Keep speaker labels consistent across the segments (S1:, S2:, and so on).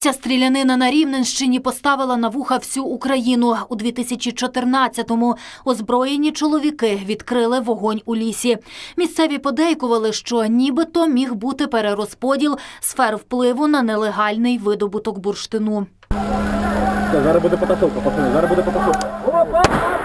S1: Ця стрілянина на Рівненщині поставила на вуха всю Україну. У 2014-му озброєні чоловіки відкрили вогонь у лісі. Місцеві подейкували, що нібито міг бути перерозподіл сфер впливу на нелегальний видобуток бурштину.
S2: Зараз буде потасовка, пацани, зараз буде потасовка.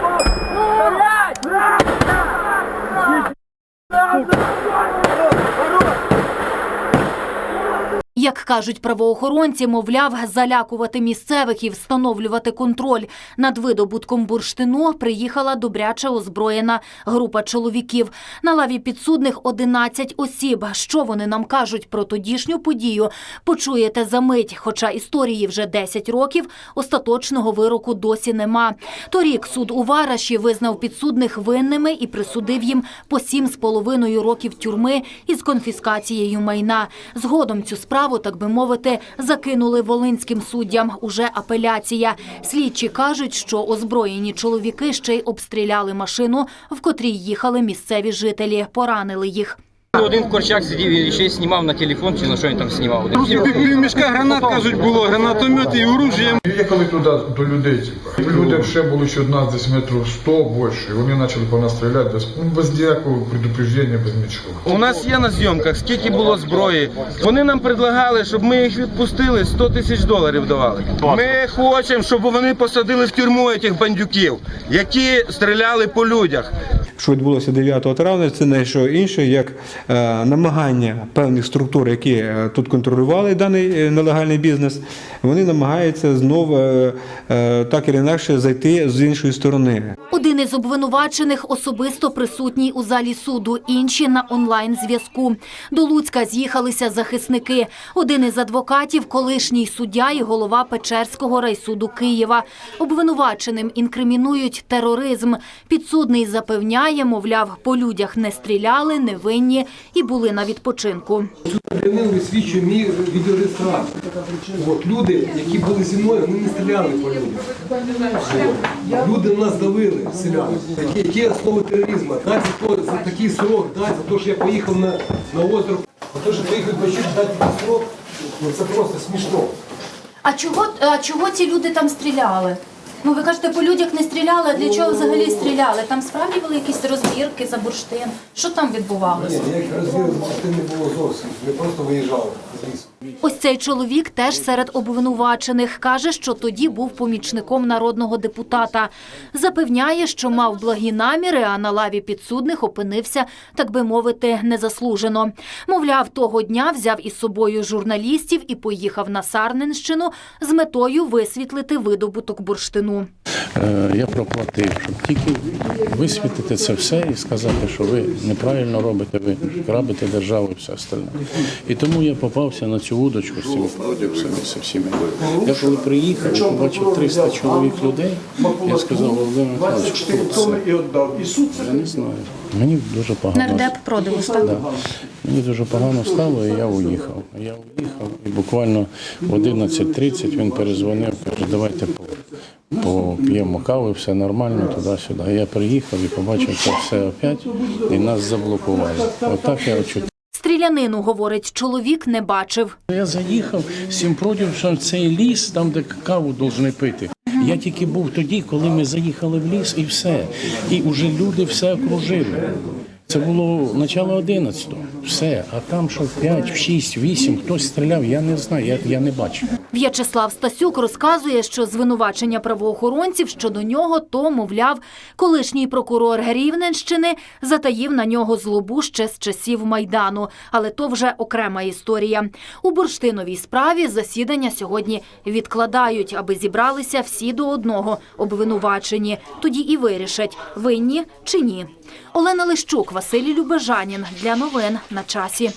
S1: Як кажуть правоохоронці, мовляв, залякувати місцевих і встановлювати контроль над видобутком бурштину приїхала добряче озброєна група чоловіків. На лаві підсудних 11 осіб. Що вони нам кажуть про тодішню подію, почуєте за мить. Хоча історії вже 10 років, остаточного вироку досі нема. Торік суд у Вараші визнав підсудних винними і присудив їм по 7,5 років тюрми із конфіскацією майна. Згодом цю справу, так би мовити, закинули волинським суддям. Уже апеляція. Слідчі кажуть, що озброєні чоловіки ще й обстріляли машину, в котрій їхали місцеві жителі, поранили їх.
S3: Один в корчак сидів і ще й знімав на телефон, чи на що він там знімав.
S4: Мішка гранат, кажуть, було, гранатомет і оружие.
S5: Їхали туди до людей, типу. Люди ще було ще одна десь метрів 100 більше, і вони почали по нас стріляти без, ну, без ніякого предупреждення, без нічого.
S4: У нас є на зйомках, скільки було зброї. Вони нам предлагали, щоб ми їх відпустили, 100 тисяч доларів давали. Ми хочемо, щоб вони посадили в тюрму цих бандюків, які стріляли по людях.
S6: Що відбулося 9 травня, це не що інше, як е, намагання певних структур, які е, тут контролювали даний е, нелегальний бізнес, вони намагаються знову е, так і інакше зайти з іншої сторони.
S1: Один із обвинувачених особисто присутній у залі суду, інші на онлайн-зв'язку. До Луцька з'їхалися захисники. Один із адвокатів – колишній суддя і голова Печерського райсуду Києва. Обвинуваченим інкримінують тероризм. Підсудний запевняє, мовляв, по людях не стріляли, невинні і були на відпочинку.
S7: Для них висвічує мій відеореєстратор. От, люди, які були зі мною, вони не стріляли по людях. От. Люди нас давили, селяни. Які, основи тероризму? Дай за, то, за такий срок, дай за те, що я поїхав на, на озеро. За те, що поїхав почути, дати такий срок, ну, це просто смішно.
S1: А чого, а чого ці люди там стріляли? Ну, ви кажете, по людях не стріляли, а для чого взагалі стріляли? Там справді були якісь розбірки за бурштин. Що там відбувалося?
S7: Ні, ніяких розвірів не було зовсім. Ми просто виїжджали з лісу.
S1: Ось цей чоловік теж серед обвинувачених. Каже, що тоді був помічником народного депутата. Запевняє, що мав благі наміри, а на лаві підсудних опинився, так би мовити, незаслужено. Мовляв, того дня взяв із собою журналістів і поїхав на Сарненщину з метою висвітлити видобуток бурштину.
S8: Е, Я проплатив, щоб тільки висвітити це все і сказати, що ви неправильно робите, ви грабите державу і все остальне. І тому я попався на цю удочку з цими продюсами, з всіми. Я коли приїхав, побачив 300 чоловік людей, я сказав, Володимир Михайлович, хто це? Я не знаю. Мені дуже погано.
S1: Нардеп так?
S8: Да. Мені дуже погано стало, і я уїхав. Я уїхав, і буквально в 11.30 він перезвонив, каже, давайте по- поп'ємо каву, все нормально, туди-сюди. Я приїхав і побачив це все опять, і нас заблокували. Отак я очутив.
S1: Стрілянину, говорить, чоловік не бачив.
S8: Я заїхав з цим продюсом в цей ліс, там, де каву повинні пити. Я тільки був тоді, коли ми заїхали в ліс, і все. І вже люди все окружили. Це було начало 11-го. Все. А там що в 5, в 6, 8, хтось стріляв, я не знаю, я, я не бачив.
S1: В'ячеслав Стасюк розказує, що звинувачення правоохоронців щодо нього то, мовляв, колишній прокурор Рівненщини затаїв на нього злобу ще з часів Майдану. Але то вже окрема історія. У бурштиновій справі засідання сьогодні відкладають, аби зібралися всі до одного обвинувачені. Тоді і вирішать, винні чи ні. Олена Лищук, Василій Любежанін. Для новин на часі.